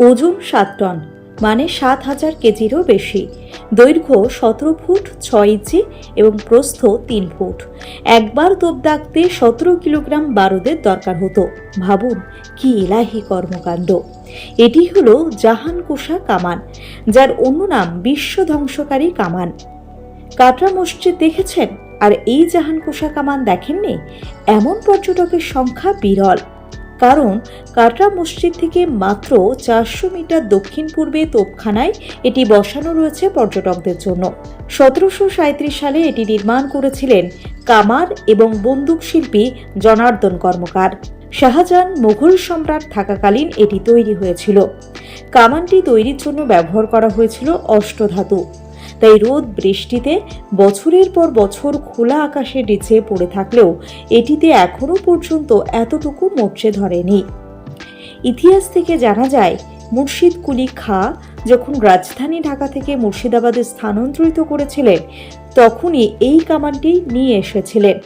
ওজন সাত টন মানে সাত হাজার কেজিরও বেশি। দৈর্ঘ্য সতেরো ফুট ছয় ইঞ্চি এবং প্রস্থ তিন ফুট। একবার তোপ দাগতে সতেরো কিলোগ্রাম বারুদের দরকার হতো। ভাবুন, কি এলাহি কর্মকাণ্ড। এটি হলো জাহানকুশা কামান, যার অন্য নাম বিশ্ব ধ্বংসকারী কামান। কাটরা মসজিদ দেখেছেন? আর এই জাহানকুশা কামান দেখেননি? এমন পর্যটকের সংখ্যা বিরল। কারণ কাটরা মসজিদ থেকে মাত্র চারশো মিটার দক্ষিণ পূর্বে তোপখানায় এটি বসানো রয়েছে পর্যটকদের জন্য। সতেরোশো সাঁত্রিশ সালে এটি নির্মাণ করেছিলেন কামার এবং বন্দুক শিল্পী জনার্দন কর্মকার। শাহজাহান মুঘল সম্রাট থাকাকালীন এটি তৈরি হয়েছিল। কামানটি তৈরির জন্য ব্যবহার করা হয়েছিল অষ্টধাতু। তাই রোদ বৃষ্টিতে বছরের পর বছর খোলা আকাশে ডিছে পড়ে থাকলেও এটিতে এখনও পর্যন্ত এতটুকু মরচে ধরেনি। ইতিহাস থেকে জানা যায় মুর্শিদ কুলি খা যখন রাজধানী ঢাকা থেকে মুর্শিদাবাদে স্থানান্তরিত করেছিলেন, তখনই এই কামানটি নিয়ে এসেছিলেন।